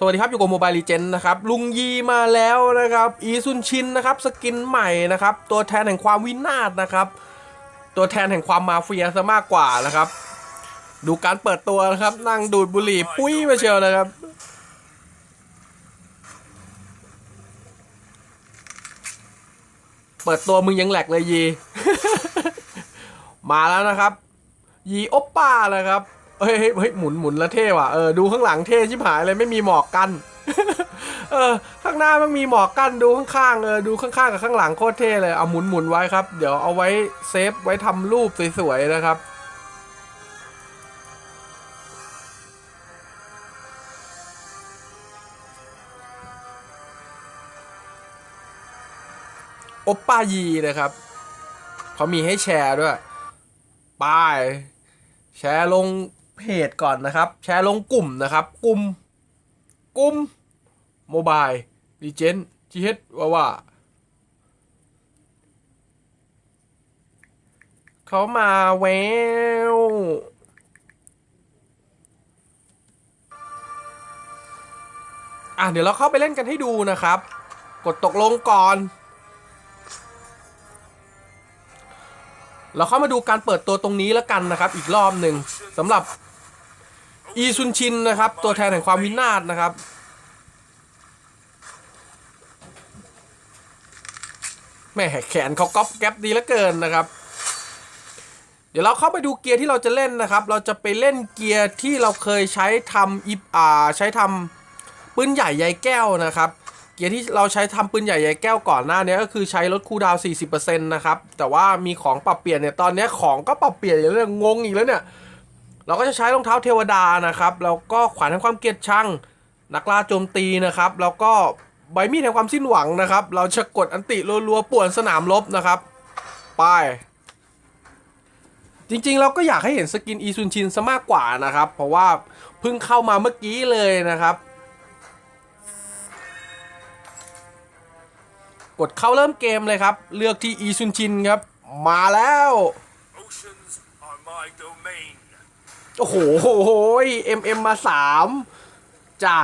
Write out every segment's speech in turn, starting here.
สวัสดีครับ อยู่กับโมบายลีเจนนะครับ ลุงยีมาแล้วนะครับ อีซุนชินนะครับ สกินใหม่นะครับ ตัวแทนแห่งความวินาศนะครับ ตัวแทนแห่งความมาเฟียซะมากกว่านะครับ ดูการเปิดตัวนะครับ นั่งดูดบุหรี่ปุ้ยมาเชียวนะครับ เปิดตัวมึงยังแหลกเลยยี มาแล้วนะครับ ยีโอปป้าเลยครับ เฮ้ยเฮ้ยหมุนหมุนแล้วเท่ว่ะเออดูข้างหลังเท่ชิบหายเลยไม่มีหมอกกันเออข้างหน้ามันมีหมอกกันดูข้างๆเออดูข้างๆกับข้างหลังโคตรเท่เลยเอาหมุนหมุนไว้ครับ เดี๋ยวเอาไว้เซฟไว้ทำรูปสวยๆนะครับ โอปป้ายีนะครับเขามีให้แชร์ด้วยไป้ายแชร์ลง เพจก่อนนะครับ แชร์ลงกลุ่มนะครับ กลุ่ม กลุ่มโมบายดีเจนจีเฮดว่าว่า เขามาแววอะเดี๋ยวเราเข้าไปเล่นกันให้ดูนะครับ กดตกลงก่อน เราเข้ามาดูการเปิดตัวตรงนี้แล้วกันนะครับ อีกรอบหนึ่งสำหรับ อีซุนชินนะครับ ตัวแทนแห่งความวินาศนะครับ แม่แขนเขาก๊อปแก๊ปดีเหลือเกินนะครับ เดี๋ยวเราเข้าไปดูเกียร์ที่เราจะเล่นนะครับ เราจะไปเล่นเกียร์ที่เราเคยใช้ทำอิบอ่าใช้ทำปืนใหญ่ใยแก้วนะครับเกียร์ที่เราใช้ทำปืนใหญ่ใยแก้วก่อนหน้านี้ก็คือใช้ลดคูดาวน์40%นะครับ แต่ว่ามีของปรับเปลี่ยนเนี่ย ตอนนี้ของก็ปรับเปลี่ยนอย่างเรื่องงงอีกแล้วเนี่ย เราก็จะใช้รองเท้าเทวดานะครับ แล้วก็ขวานแห่งความเกลียดชัง นักล่าโจมตีนะครับ แล้วก็ใบมีดแห่งความสิ้นหวังนะครับ เราจะกดอันติรัวๆป่วนสนามรบนะครับไปจริงๆ เราก็อยากให้เห็นสกินอีซุนชินซะมากกว่านะครับ เพราะว่าเพิ่งเข้ามาเมื่อกี้เลยนะครับ กดเข้าเริ่มเกมเลยครับ เลือกที่อีซุนชินครับ มาแล้ว Oceans are my domain. โอ้โหโหยเอ็มเอ็มมาสามจ้า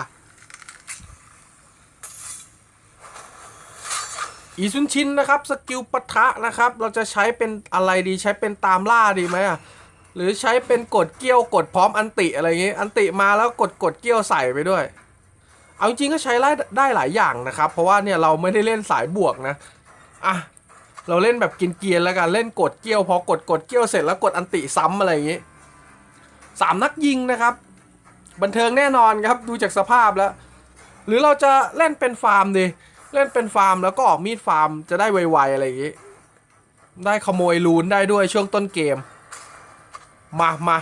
อีซุนชินนะครับ สกิลปะทะนะครับ เราจะใช้เป็นอะไรดีใช้เป็นตามล่าดีไหมอะหรือใช้เป็นกดเกี้ยวกดพร้อมอันติอะไรอย่างนี้ อันติมาแล้วกดกดเกี้ยวใส่ไปด้วย เอาจริงก็ใช้ได้หลายอย่างนะครับ เพราะว่าเนี่ยเราไม่ได้เล่นสายบวกนะอะเราเล่นแบบกินเกียร์แล้วกันเล่นกดเกี้ยวพอกดกดเกี้ยวเสร็จแล้วกดอันติซ้ำอะไรอย่างนี้ สามนักยิงนะครับ บันเทิงแน่นอนครับดูจากสภาพแล้ว หรือเราจะเล่นเป็นฟาร์มดีเล่นเป็นฟาร์มแล้วก็ออกมีดฟาร์มจะได้ไวๆอะไรอย่างนี้ ได้ขโมยลูนได้ด้วยช่วงต้นเกม มามา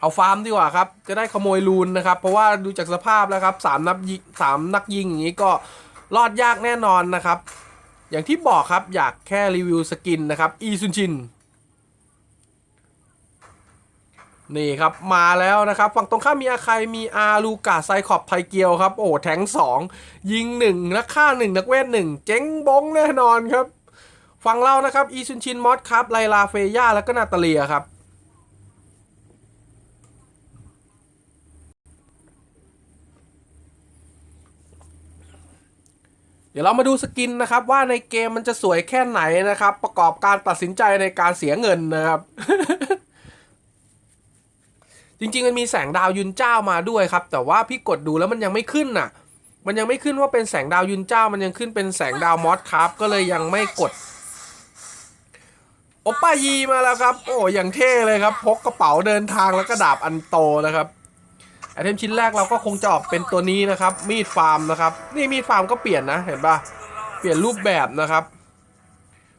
เอาฟาร์มดีกว่าครับ จะได้ขโมยลูนนะครับ เพราะว่าดูจากสภาพแล้วครับสามนับยิงสามนักยิงอย่างนี้ก็รอดยากแน่นอนนะครับ อย่างที่บอกครับอยากแค่รีวิวสกินนะครับอีซุนชิน นี่ครับ มาแล้วนะครับ ฝั่งตรงข้ามมีอาใครมีอาลูกาไซคอบไทเกียวครับ โอ้แทงสองยิงหนึ่งนักฆ่าหนึ่งนักเวทหนึ่งเจ๊งบงแน่นอนครับ ฝั่งเรานะครับ อีซุนชินมอสครับ ไลลาเฟย่า แล้วก็นาตาเลียครับเดี๋ยวเรามาดูสกินนะครับ ว่าในเกมมันจะสวยแค่ไหนนะครับ ประกอบการตัดสินใจในการเสียเงินนะครับ จริงๆมันมีแสงดาวยุนเจ้ามาด้วยครับ แต่ว่าพี่กดดูแล้วมันยังไม่ขึ้นน่ะ มันยังไม่ขึ้นว่าเป็นแสงดาวยุนเจ้า มันยังขึ้นเป็นแสงดาวมอสครับ ก็เลยยังไม่กด โอปป้ายีมาแล้วครับ โอ้อย่างเท่เลยครับ พกกระเป๋าเดินทางแล้วก็ดาบอันโตนะครับไอเทมชิ้นแรกเราก็คงจะออกเป็นตัวนี้นะครับ มีดฟาร์มนะครับ นี่มีดฟาร์มก็เปลี่ยนนะ เห็นปะเปลี่ยนรูปแบบนะครับ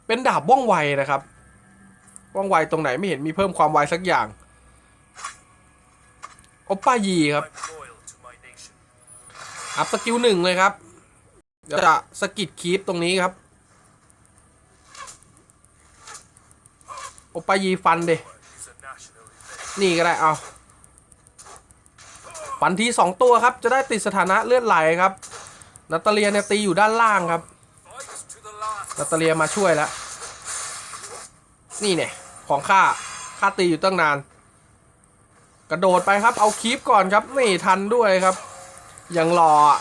เป็นดาบว่องไวนะครับ ว่องไวตรงไหนไม่เห็นมีเพิ่มความไวสักอย่าง โอปป้ายีครับ อัพสกิลหนึ่งเลยครับเดี๋ยวจะสกิดคีปตรงนี้ครับ โอปป้ายีฟันเดนี่ก็ได้เอา ฟันทีสองตัวครับ จะได้ติดสถานะเลือดไหลครับ นาตาเลียเนี่ยตีอยู่ด้านล่างครับ นาตาเลียมาช่วยแล้ว นี่เนี่ยของข้าข้าตีอยู่ตั้งนาน กระโดดไปครับ เอาคีปก่อนครับ นี่ทันด้วยครับ ยังรออ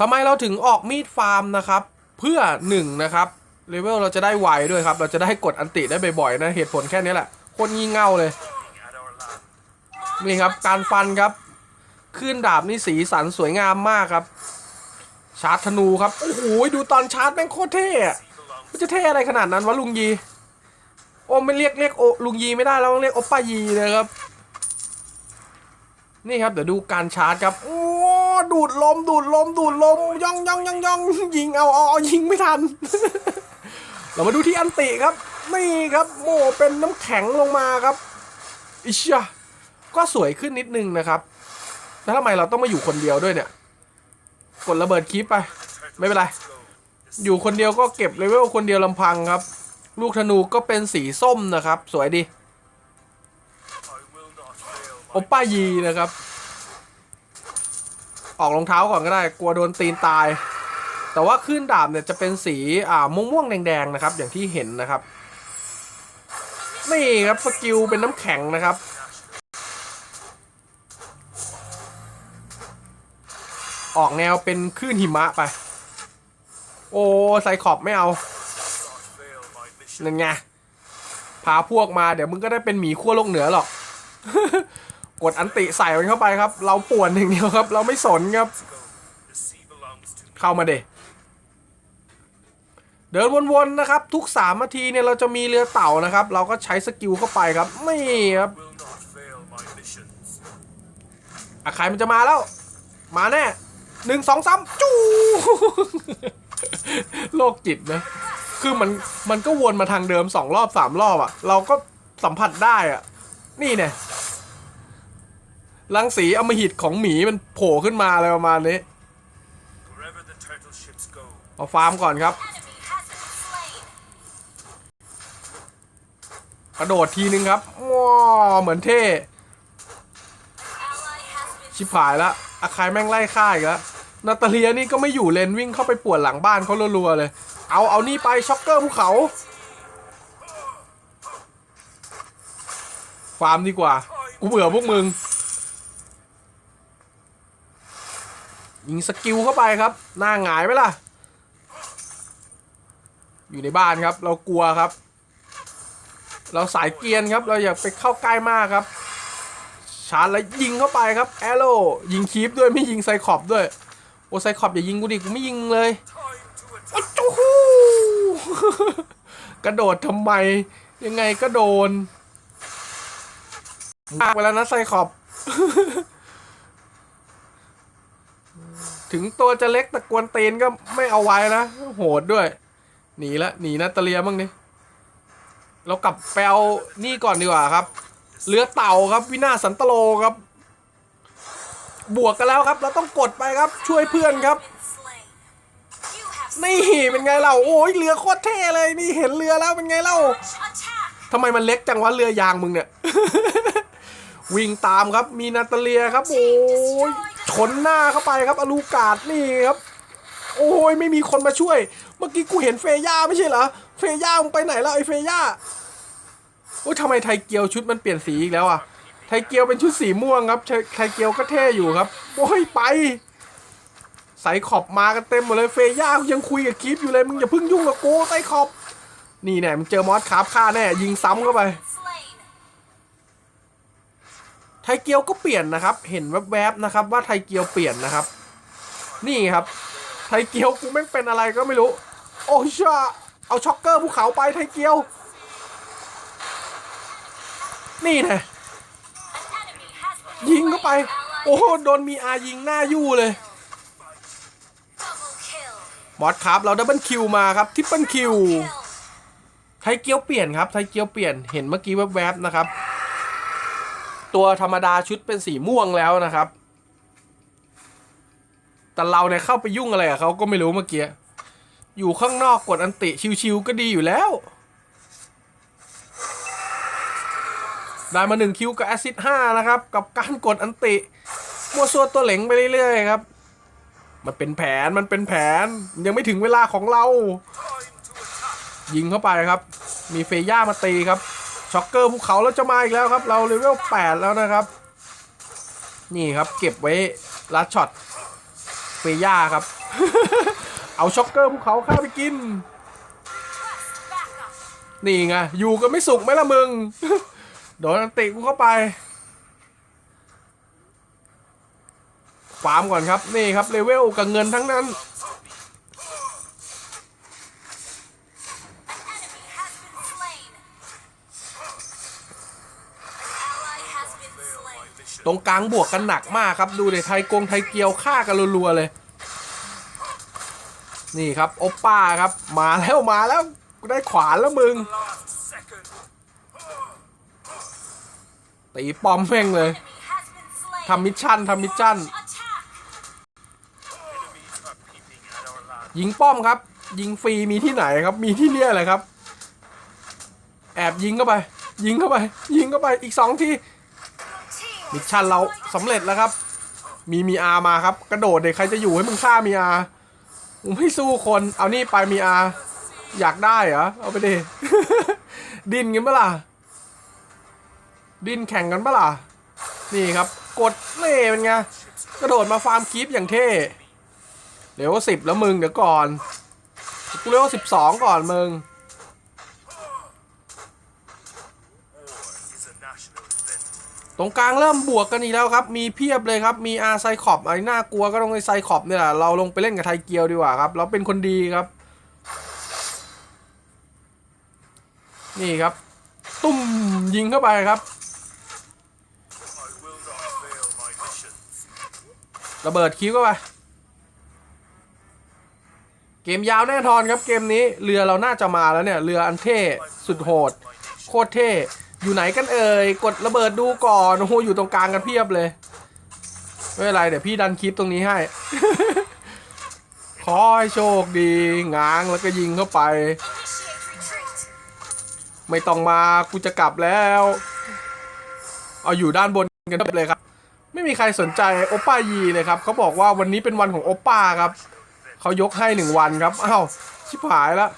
ทำไมเราถึงออกมีดฟาร์มนะครับ เพื่อหนึ่งนะครับเลเวลเราจะได้ไวด้วยครับ เราจะได้กดอันติได้บ่อยๆนะ เหตุผลแค่นี้แหละคตรงี่เง่าเลย นี่ครับ การฟันครับ ขึ้นดาบนี่สีสันสวยงามมากครับ ชาร์จธนูครับ โอ้โห ดูตอนชาร์จแม่งโคตรเท่อะมันจะเท่อะไรขนาดนั้นวะลุงยี โอ้ไม่เรียกเรียกโอลุงยีไม่ได้แล้วต้องเรียกโอป้ายีเลยครับ นี่ครับเดี๋ยวดูการชาร์จครับ โอ้ดูดลมดูดลมดูดลมย่องย่องย่องย่องยิงเอาเอายิงไม่ทัน เรามาดูที่อันติครับ นี่ครับโมเป็นน้ำแข็งลงมาครับอิชะก็สวยขึ้นนิดนึงนะครับ แล้วทำไมเราต้องมาอยู่คนเดียวด้วยเนี่ย กดระเบิดคลิปไป ไม่เป็นไร อยู่คนเดียวก็เก็บเลเวลคนเดียวลำพังครับ ลูกธนูก็เป็นสีส้มนะครับ สวยดีโอป้ายีนะครับ ออกรองเท้าก่อนก็ได้ กลัวโดนตีนตาย แต่ว่าขึ้นดาบเนี่ยจะเป็นสีอ่าม่วงๆแดงๆนะครับ อย่างที่เห็นนะครับนี่ครับสกิลเป็นน้ำแข็งนะครับออกแนวเป็นคลื่นหิมะไป โอ้ไซขอบไม่เอา นั่นไงพาพวกมาเดี๋ยวมึงก็ได้เป็นหมีขั้วโลกเหนือหรอก กดอันติใส่มันเข้าไปครับ เราป่วนอย่างเดียวครับ เราไม่สนครับ เข้ามาเดเดินวนๆนะครับ ทุกสามนาทีเนี่ยเราจะมีเรือเต่านะครับ เราก็ใช้สกิลเข้าไปครับนี่ครับอะใครมันจะมาแล้ว มาแน่หนึ่งสองสามจู โลกจิตนะ คือมันมันก็วนมาทางเดิมสองรอบสามรอบอะเราก็สัมผัสได้อะนี่เนี่ยรังสีอมหิตของหมีมันโผล่ขึ้นมาอะไรประมาณนี้เอาฟาร์มก่อนครับ กระโดดทีนึงครับว้าเหมือนเท่ ชิบหายละอาคายแม่งไล่ฆ่าอีกแล้วนาตาเลียนี่ก็ไม่อยู่เลนวิ่งเข้าไปปวนหลังบ้านเขารัวๆเลย เอาเอานี่ไปช็อกเกอร์ภูเขาฟาร์มดีกว่า กูเบื่อพวกมึง ยิงสกิลเข้าไปครับ หน้าหงายไหมล่ะ อยู่ในบ้านครับ เรากลัวครับ เราสายเกียนครับ เราอยากไปเข้าใกล้มากครับ ชาร์จแล้วยิงเข้าไปครับ แอโร่ยิงคีปด้วยไม่ยิงไซคอบด้วย โอไซคอบอย่ายิงกูดิ กูไม่ยิงเลย time to โอ้ attack. โห กระโดดทำไม ยังไงก็โดนมากไปแล้วนะไซคอบ ถึงตัวจะเล็กแต่กวนตีนก็ไม่เอาไว้นะ โหดด้วย หนีละหนีนาตาเลียบ้างดิเรากลับไปเอานี่ก่อนดีกว่าครับ เรือเต่าครับ วินาสันตโลครับ บวกกันแล้วครับ เราต้องกดไปครับ ช่วยเพื่อนครับ นี่เป็นไงเราโอ้ยเรือโคตรเท่เลยนี่เห็นเรือแล้วเป็นไงเล่า attack. ทำไมมันเล็กจังวะเรือยางมึงเนี่ย วิ่งตามครับมีนาตาเลียครับ โอ้ยชนหน้าเข้าไปครับอลูกาดนี่ครับโอ้ยไม่มีคนมาช่วย เมื่อกี้กูเห็นเฟย่าไม่ใช่เหรอ เฟย่ามึงไปไหนแล้วไอ้เฟย่าโอ้ยทำไมไทยเกียวชุดมันเปลี่ยนสีอีกแล้วอะ ไทยเกียวเป็นชุดสีม่วงครับ ไทยไทยเกียวก็เท่อยู่ครับ โอ้ยไปใส่ขอบมากันเต็มหมดเลยเฟย่ายังคุยกับคีฟอยู่เลยมึงอย่าเพิ่งยุ่งกับกูใส่ขอบ นี่แน่มึงเจอมอสคาร์ฟฆ่าแน่ยิงซ้ำเข้าไป ไทเกียวก็เปลี่ยนนะครับ เห็นแวบๆนะครับ ว่าไทเกียวเปลี่ยนนะครับ นี่ครับ ไทเกียวกูแม่เป็นอะไรก็ไม่รู้ โอ้ชาเอาช็อกเกอร์ภูเขาไปไทเกียว นี่แน่ยิงเข้าไป โอ้โดนมีอายิงหน้ายู่เลย kill. มอสครับเราดับเบิลคิวมาครับทิปเปิลคิวไทยเกียวเปลี่ยนครับไทยเกียวเปลี่ยนเห็นเมื่อกี้แวบๆนะครับ ตัวธรรมดาชุดเป็นสีม่วงแล้วนะครับ แต่เราเนี่ยเข้าไปยุ่งอะไรกับเขาก็ไม่รู้เมื่อกี้อยู่ข้างนอกกดอันติชิวๆก็ดีอยู่แล้ว ได้มาหนึ่งคิวกับแอซิดห้านะครับ กับการกดอันติ มัวซัวตัวเหลงไปเรื่อยๆครับ มันเป็นแผนมันเป็นแผนยังไม่ถึงเวลาของเรา ยิงเข้าไปครับ มีเฟย่ามาตีครับช็อกเกอร์ภูเขาแล้วจะมาอีกแล้วครับ เราเลเวล8แล้วนะครับ นี่ครับเก็บไว้ลัดช็อตเฟย่าครับ เอาช็อกเกอร์ภูเขาข้าไปกิน นี่ไงอยู่กันไม่สุขไหมล่ะมึง โดนอันติกูเข้าไป ฟาร์มก่อนครับนี่ครับเลเวลกับเงินทั้งนั้น ตรงกลางบวกกันหนักมากครับดูเดี๋ยไทยกงไทยเกียวฆ่ากันรัวๆเลย นี่ครับโอปป้าครับมาแล้วมาแล้วกูได้ขวานแล้วมึงตีปอมแม่งเลยทำมิชชั่นทำมิชชั่น ยิงป้อมครับ ยิงฟรีมีที่ไหนครับ มีที่เนี่ยแหละครับ แอบยิงเข้าไป ยิงเข้าไป ยิงเข้าไปอีกสองทีมิชชั่นเราสำเร็จแล้วครับ มีมีอามาครับ กระโดดเด็กใครจะอยู่ให้มึงฆ่ามีอามึงไม่สู้คนเอานี่ไปมีอาอยากได้เหรอเอาไปดิดินกันปล่ะดินแข่งกันปล่ะนี่ครับ กดเล่เป็นไงกระโดดมาฟาร์มคีปอย่างเท่ เดี๋ยวสิบแล้วมึงเดี๋ยวก่อน กูเรียกว่าสิบสองก่อนมึง ตรงกลางเริ่มบวกกันอีกแล้วครับ มีเพียบเลยครับ มีอาไซคอบไอ้น่ากลัวก็ต้องไอไซคอบเนี่ยแหละ เราลงไปเล่นกับไทยเกียวดีกว่าครับ เราเป็นคนดีครับ นี่ครับ ตุ้มยิงเข้าไปครับระเบิดคิ้วเข้าไป เกมยาวแน่นอนครับเกมนี้เรือเราน่าจะมาแล้วเนี่ยเรืออันเท่สุดโหด โคตรเท่อยู่ไหนกันเอ่ยกดระเบิดดูก่อนโอ้โหอยู่ตรงกลางกันเพียบเลยไม่เป็นไรเดี๋ยวพี่ดันคลิปตรงนี้ให้ ขอให้โชคดีง้างแล้วก็ยิงเข้าไป ไม่ต้องมากูจะกลับแล้ว เอาอยู่ด้านบนกันเลยครับ ไม่มีใครสนใจโอป้ายีเลยครับเขาบอกว่าวันนี้เป็นวันของโอป้าครับ เขายกให้หนึ่งวันครับอ้าวชิบหายแล้ว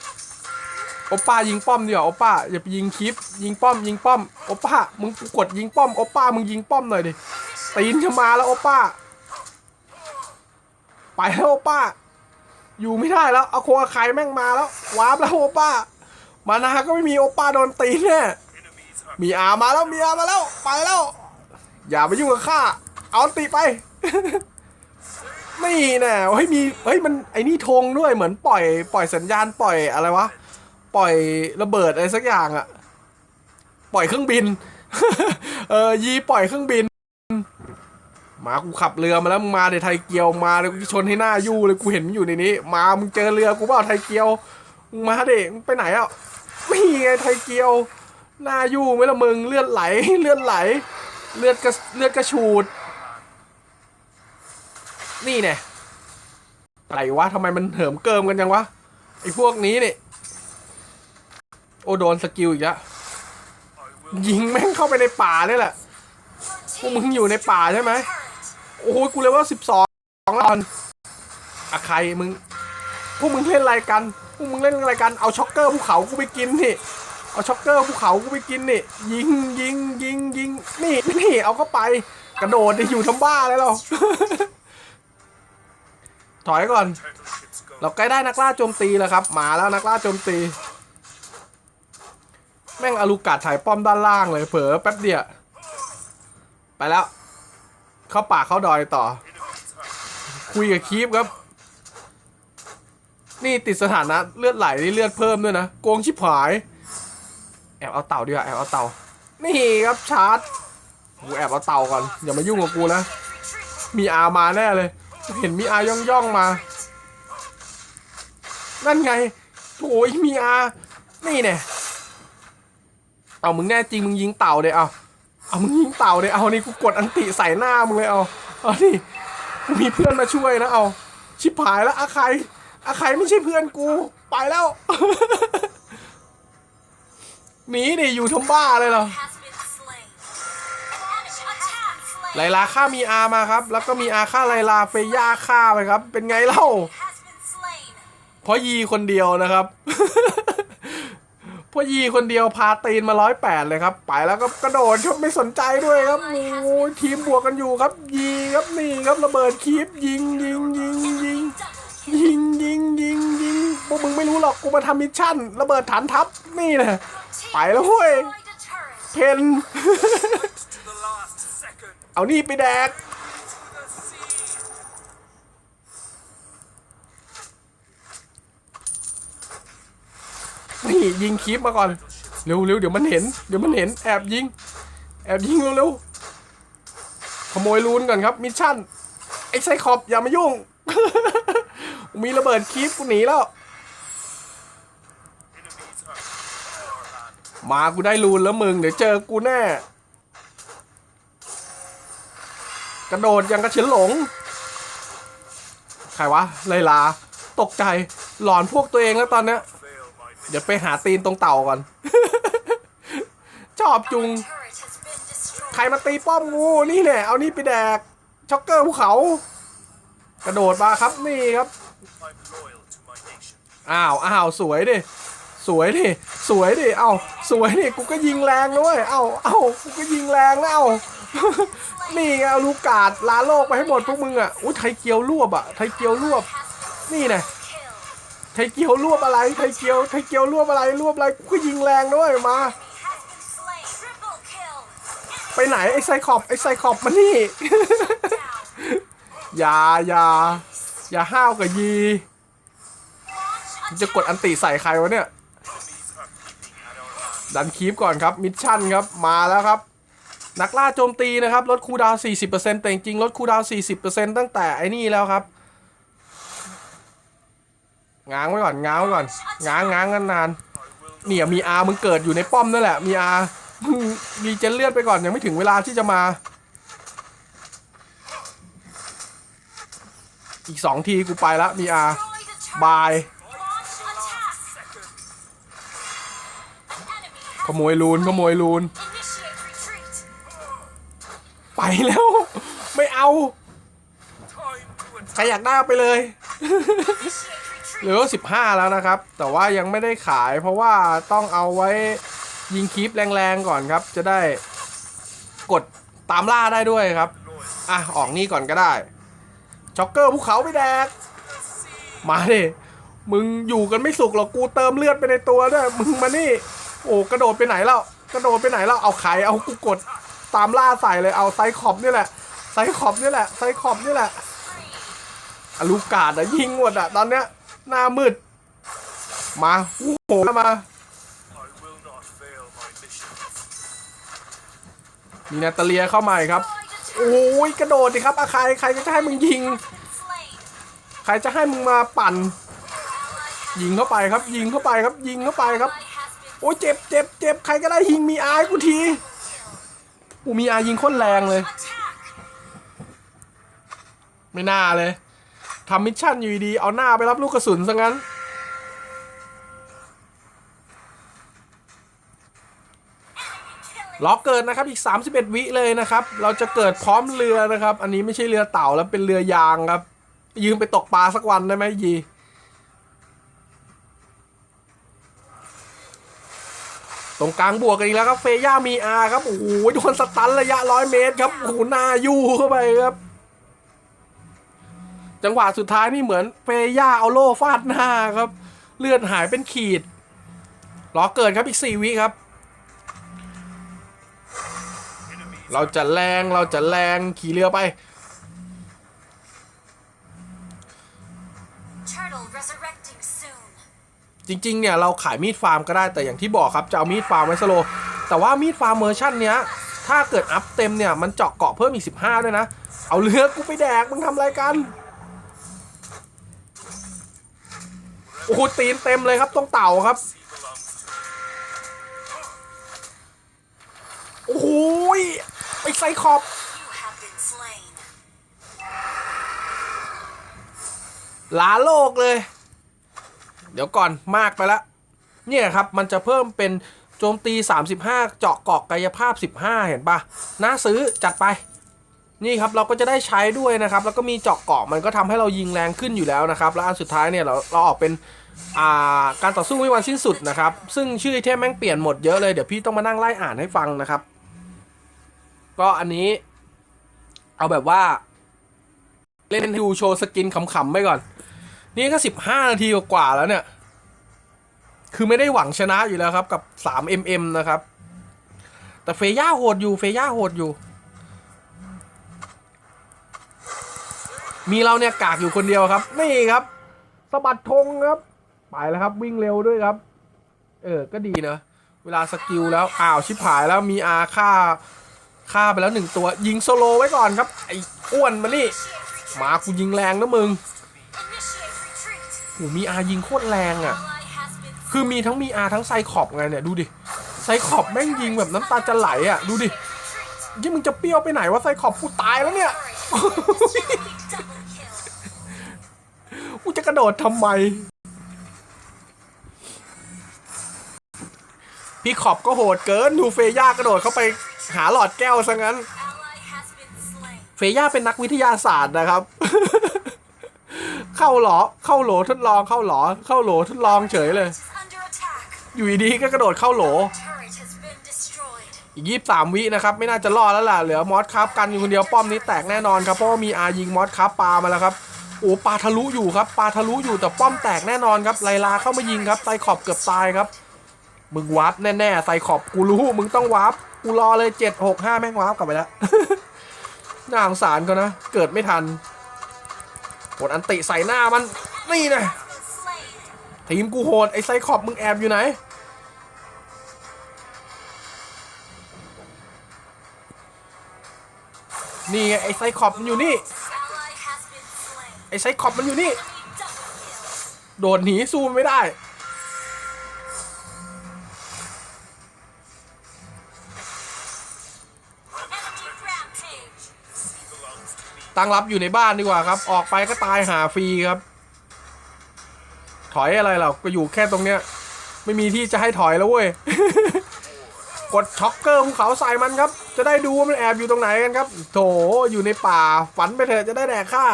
โอป้ายิงป้อมดีกว่าโอป้าอย่าไปยิงคลิป ยิงป้อม ยิงป้อมโอป้ามึงกดยิงป้อมโอป้ามึงยิงป้อมหน่อยดิตีนจะมาแล้วโอป้า ไปแล้วโอป้า อยู่ไม่ได้แล้วเอาโคอาไคแม่งมาแล้ววาร์ปแล้วโอป้า มานาก็ไม่มีโอป้าโดนตีแน่มีอามาแล้วมีอามาแล้วไปแล้ว อย่าไปยุ่งกับข้าเอาตีไป นี่แน่เฮ้ยมีเฮ้ยมันไอ้นี่ธงด้วยเหมือนปล่อยปล่อยสัญญาณปล่อยอะไรวะปล่อยระเบิดอะไรสักอย่างอะปล่อยเครื่องบิน เออยีปล่อยเครื่องบินมากูขับเรือมาแล้วมึงมาเดี๋ยวไทยเกียวมาเลยกูชนให้หน้ายู่เลยกูเห็นมึงอยู่ในนี้ มามึงเจอเรือกูเปล่าไทยเกียวมึงมาเด็มึงไปไหนอะไม่ไงไทยเกียวหน้ายู่ไหมละมึงเลือดไหลเลือดไหล เลือดกระเลือดกระฉูด นี่แน่อะไรวะทำไมมันเหิมเกิมกันจังวะ ไอ้พวกนี้เนี่ยโอโดนสกิลอีกแล้วยิงแม่งเข้าไปในป่าเนี่ยแหละพวกมึงอยู่ในป่าใช่ไหมโอ้โหกูเลยว่าสิบสองตอนอะใครมึงพวกมึงเล่นอะไรกันพวกมึงเล่นอะไรกันเอาช็อกเกอร์ภูเขากูไปกินนี่เอาช็อกเกอร์ภูเขากูไปกินนี่ยิงยิงยิงยิงนี่นี่เอาเข้าไป กระโดดได้อยู่ทำบ้าเลยเรา ถอยก่อน เราใกล้ได้นักล่าโจมตีแล้วครับ มาแล้วนักล่าโจมตี แม่งอลูกาดถ่ายป้อมด้านล่างเลย เผลอแป๊บเดียว ไปแล้ว เข้าป่าเข้าดอยต่อ คุยกับคีฟครับ นี่ติดสถานะเลือดไหลนี่เลือดเพิ่มด้วยนะ โกงชิบหาย แอบเอาเต่าดีกว่าแอบเอาเต่า นี่ครับชาร์จกูแอบเอาเต่าก่อนอย่ามายุ่งกับกูนะ มีอามาแน่เลย เห็นมีอาย่องย่องมา นั่นไงโอ้ยมีอานี่เนี่ยเอามึงแน่จริงมึงยิงเต่าเลยเอาเอามึงยิงเต่าเลยเอานี่กูกดอันติใส่หน้ามึงเลยเอาเอานี่กูมีเพื่อนมาช่วยนะเอา ชิบหายแล้วอาใครอาใครไม่ใช่เพื่อนกู ไปแล้วหนีดิอยู่ทำบ้าเลยเหรอ ไลลาฆ่ามีอามาครับ แล้วก็มีอาฆ่าไลลาเฟย่าฆ่าไปครับ เป็นไงเล่า เพราะยีคนเดียวนะครับ เพราะยีคนเดียวพาตีนมาร้อยแปดเลยครับ ไปแล้วก็กระโดดครับไม่สนใจด้วยครับโอ้ยทีมบวกกันอยู่ครับยิงครับนี่ครับระเบิดคีบยิงยิงยิงยิงยิงยิงยิงยิงพวกมึงไม่รู้หรอกกูมาทำมิชชั่น ระเบิดฐานทัพนี่นะไปแล้วเว้ยเพน เอานี่ไปแดก นี่ยิงคีบมาก่อน เร็วเร็วเดี๋ยวมันเห็น เดี๋ยวมันเห็นแอบยิง แอบยิงเร็วเร็วขโมยลูนก่อนครับ มิชชั่น ไอ้ไซคอบอย่ามายุ่ง มีระเบิดคีบกูหนีแล้วมากูได้ลูนแล้วมึง เดี๋ยวเจอกูแน่ กระโดดยังกระเฉินหลง ใครวะไลลา ตกใจหลอนพวกตัวเองแล้วตอนเนี้ย เดี๋ยวไปหาตีนตรงเต่าก่อน ชอบจุง ใครมาตีป้อมงูนี่แน่เอานี่ไปแดก ช็อกเกอร์ภูเขา กระโดดมาครับนี่ครับ อ้าวอ้าวสวยดิ สวยดิสวยดิเอ้าสวยดิกูก็ยิงแรงด้วยเอ้าเอ้ากูก็ยิงแรงนะเอ้านี่ไงเอาลูกกาดลาโลกไปให้หมดพวกมึงอะอุ้ยไทยเกียวรวบอะไทยเกียวรวบ นี่นะไทยเกียวรวบอะไรไทยเกียวไทยเกียวรวบอะไรรวบอะไรกูก็ยิงแรงด้วยมา ไปไหนไอ้ไซคอบไอ้ไซคอบมานี่อย่าอย่าอย่าห้าวกับยี จะกดอันติใส่ใครวะเนี่ย ดันคีปก่อนครับ มิชชั่นครับ มาแล้วครับ นักล่าโจมตีนะครับ ลดคูดาวน์40%แต่จริงลดคูดาวน์40%ตั้งแต่ไอ้นี่แล้วครับ ง้างไว้ก่อน ง้างไว้ก่อน ง้างง้างกันนาน เนี่ยมีอามึงเกิดอยู่ในป้อมนั่นแหละ มีอามึงรีเจนเลือดไปก่อนยังไม่ถึงเวลาที่จะมา อีกสองทีกูไปละมีอาบาย ขโมยลูนขโมยลูน ไปแล้ว ไม่เอา ใครอยากได้เอาไปเลยเหลือสิบห้าแล้วนะครับ แต่ว่ายังไม่ได้ขายเพราะว่าต้องเอาไว้ยิงคีปแรงๆก่อนครับ จะได้กดตามล่าได้ด้วยครับ อะ ออกนี่ก่อนก็ได้จ็อกเกอร์ภูเขาไปแดก มาดิมึงอยู่กันไม่สุขหรอกกูเติมเลือดไปในตัวด้วย มึงมานี่ โอ้กระโดดไปไหนแล้วกระโดดไปไหนแล้วเอาไข่เอากูกดตามล่าใส่เลยเอาไซคอบนี่แหละไซคอบนี่แหละไซคอบนี่แหละอลูกาดอะยิงหมดอะตอนเนี้ยหน้ามืด มาโอ้โหมามีนาตาเลียเข้ามาอีกครับ โอ้ยกระโดดดิครับอาใครใครจะให้มึงยิง ใครจะให้มึงมาปั่น ยิงเข้าไปครับ ยิงเข้าไปครับ ยิงเข้าไปครับ โอ้ยเจ็บเจ็บเจ็บใครก็ได้ยิงมีอายกูทีกูมีอายยิงโค้นแรงเลย ไม่น่าเลยทำมิชชั่นอยู่ดีเอาหน้าไปรับลูกกระสุนซะงั้น ล็อกเกิดนะครับอีก 31 วิเลยนะครับ เราจะเกิดพร้อมเรือนะครับ อันนี้ไม่ใช่เรือเต่าแล้วเป็นเรือยางครับ ยืมไปตกปลาสักวันได้ไหมยี ตรงกลางบวกกันอีกแล้วครับเฟย่ามีอาครับโอ้โหโดนสตันระยะร้อยเมตรครับโอ้โหหน้ายู่เข้าไปครับ จังหวะสุดท้ายนี่เหมือนเฟย่าเอาโล่ฟาดหน้าครับ เลือดหายเป็นขีดล็อเกิดครับอีก4วิครับ เราจะแรงเราจะแรงขี่เรือไป จริงๆเนี่ยเราขายมีดฟาร์มก็ได้แต่อย่างที่บอกครับจะเอามีดฟาร์มไว้สโล แต่ว่ามีดฟาร์มเมอร์ชั่นเนี้ยถ้าเกิดอัพเต็มเนี่ยมันเจาะเกาะเพิ่มอีก 15 ด้วยนะ เอาเรือกูไปแดก มึงทำอะไรกัน โอ้โหตีนเต็มเลยครับต้องเต่าครับ โอ้โหไอ้ไซคอบลาโลกเลย เดี๋ยวก่อนมากไปละเนี่ยครับมันจะเพิ่มเป็นโจมตี 35 เจาะเกาะกายภาพ 15 เห็นปะน่าซื้อจัดไป นี่ครับเราก็จะได้ใช้ด้วยนะครับ แล้วก็มีเจาะเกาะมันก็ทำให้เรายิงแรงขึ้นอยู่แล้วนะครับ แล้วอันสุดท้ายเนี่ยเราเราออกเป็นาการต่อสู้ไม่วันสิ้นสุดนะครับ ซึ่งชื่อไอเทมแม่งเปลี่ยนหมดเยอะเลย เดี๋ยวพี่ต้องมานั่งไล่อ่านให้ฟังนะครับ ก็อันนี้ เอาแบบว่า เล่นดูโชว์สกินขำๆไปก่อน นี่ก็สิบห้านาทีกว่าแล้วเนี่ย คือไม่ได้หวังชนะอยู่แล้วครับ กับ 3mm นะครับ แต่เฟย่าโหดอยู่ เฟย่าโหดอยู่ มีเราเนี่ยกากอยู่คนเดียวครับ นี่ครับสะบัดธงครับไปแล้วครับ วิ่งเร็วด้วยครับ เออ ก็ดีนะ เวลาสกิลแล้ว อ้าวชิบหายแล้วมีอาฆ่าฆ่าไปแล้วหนึ่งตัว ยิงโซโลไว้ก่อนครับ ไอ้อ้วนมานี่มากูยิงแรงนะมึง โหมีอายิงโคตรแรงอะ คือมีทั้งมีอาทั้งไซขอบไงเนี่ยดูดิ ไซขอบแม่งยิงแบบน้ำตาจะไหลอะ ดูดิยี่มึงจะเปรี้ยวไปไหนวะไซขอบกูตายแล้วเนี่ย กูจะกระโดดทำไม พี่ขอบก็โหดเกิน ดูเฟย่ากระโดดเข้าไปหาหลอดแก้วซะงั้น เฟย่าเป็นนักวิทยาศาสตร์นะครับ เข้าหลอเข้าโหลทดลองเข้าหลอเข้าโหลทดลองเฉยเลย Is under attack. อยู่ดีๆก็กระโดดเข้าโหล Turret has been destroyed. อีกยี่สามวินะครับ ไม่น่าจะรอดแล้วล่ะเหลือมอสครับกันอยู่คนเดียวป้อมนี้แตกแน่นอนครับเพราะว่ามีอายิงมอสครับปามาแล้วครับโอ้ปาทะลุอยู่ครับปาทะลุอยู่แต่ป้อมแตกแน่นอนครับไลลาเข้ามายิงครับไซขอบเกือบตายครับมึงวาร์ปแน่ๆไซขอบกูรู้มึงต้องวาร์ปกูรอเลยเจ็ดหกห้าแม่งวาร์ปกลับไปแล้วน่าสงสารเขานะเกิดไม่ทัน กดอันติใส่หน้ามัน นี่นะทีมกูโหด ไอ้ไซขอบมึงแอบอยู่ไหน นี่ไงไอ้ไซขอบมันอยู่นี่ ไอ้ไซขอบมันอยู่นี่ โดดหนีสู้มันไม่ได้ ตั้งรับอยู่ในบ้านดีกว่าครับ ออกไปก็ตายหาฟรีครับ ถอยอะไรเราก็อยู่แค่ตรงเนี้ย ไม่มีที่จะให้ถอยแล้วเว้ย กดช็อกเกอร์ภูเขาใส่มันครับ จะได้ดูว่ามันแอบอยู่ตรงไหนกันครับ โถอยู่ในป่าฝันไปเถอะจะได้แดกข้า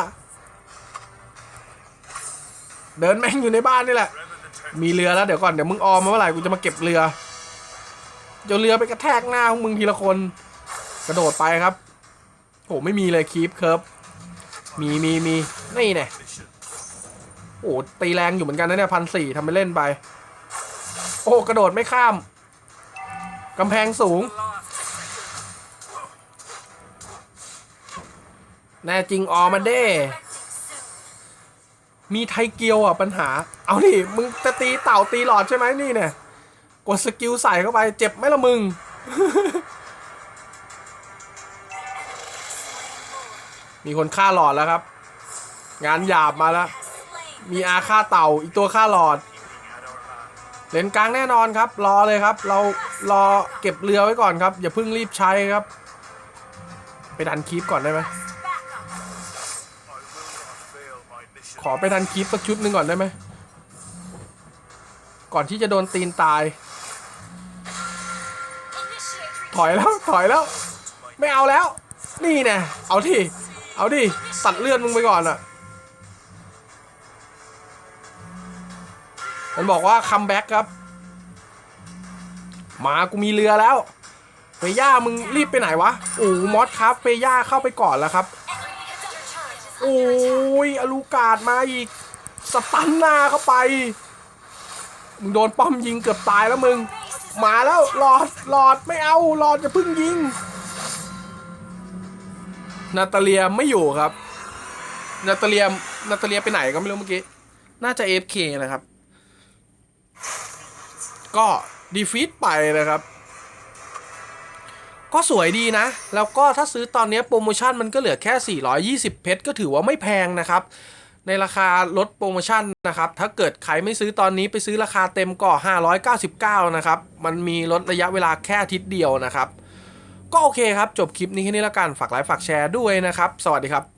เดินแม่งอยู่ในบ้านนี่แหละ มีเรือแล้วเดี๋ยวก่อนเดี๋ยวมึงออมมาเมื่อไหร่กูจะมาเก็บเรือเดี๋ยวเรือไปกระแทกหน้าพวกมึงทีละคน กระโดดไปครับโหไม่มีเลยคีปเคิร์ฟ มีมีมีนี่แน่ mission. โอ้ตีแรงอยู่เหมือนกันนะเนี่ยพันสี่ทำไปเล่นไป โอ้กระโดดไม่ข้ามกำแพงสูง แน่จริงออมาเด้ มีไทเกียวอะปัญหา เอาดิมึงจะตีเต่าตีหลอดใช่ไหมนี่เนี่ย กดสกิลใส่เข้าไปเจ็บไหมละมึง มีคนฆ่าหลอดแล้วครับ งานหยาบมาแล้ว มีอาฆ่าเต่าอีกตัวฆ่าหลอด เลนกลางแน่นอนครับ รอเลยครับ เรารอเก็บเรือไว้ก่อนครับ อย่าเพิ่งรีบใช้ครับ ไปดันคีปก่อนได้ไหมขอไปดันคีปสักชุดหนึ่งก่อนได้ไหมก่อนที่จะโดนตีนตาย ถอยแล้วถอยแล้ว ไม่เอาแล้ว นี่แน่เอาที่ เอาดิ ตัดเลือดมึงไปก่อนอะมันบอกว่าคัมแบ็กครับ มากูมีเรือแล้วเฟย่ามึงรีบไปไหนวะ โอ้มอสครับเฟย่าเข้าไปก่อนแล้วครับ โอ้ยอลูกาดมาอีก สตันหน้าเข้าไป มึงโดนป้อมยิงเกือบตายแล้วมึง มาแล้วหลอดหลอดไม่เอาหลอดจะพึ่งยิง นาตาเลียไม่อยู่ครับ นาตาเลียนาตาเลียไปไหนก็ไม่รู้เมื่อกี้ น่าจะ AFK นะครับ ก็ดีฟีดไปนะครับ ก็สวยดีนะ แล้วก็ถ้าซื้อตอนนี้โปรโมชั่นมันก็เหลือแค่ 420 เพชรก็ถือว่าไม่แพงนะครับ ในราคาลดโปรโมชั่นนะครับ ถ้าเกิดใครไม่ซื้อตอนนี้ไปซื้อราคาเต็มก็ 599 นะครับ มันมีลดระยะเวลาแค่อาทิตย์เดียวนะครับ ก็โอเคครับ จบคลิปนี้แค่นี้แล้วกัน ฝากไลค์ฝากแชร์ด้วยนะครับ สวัสดีครับ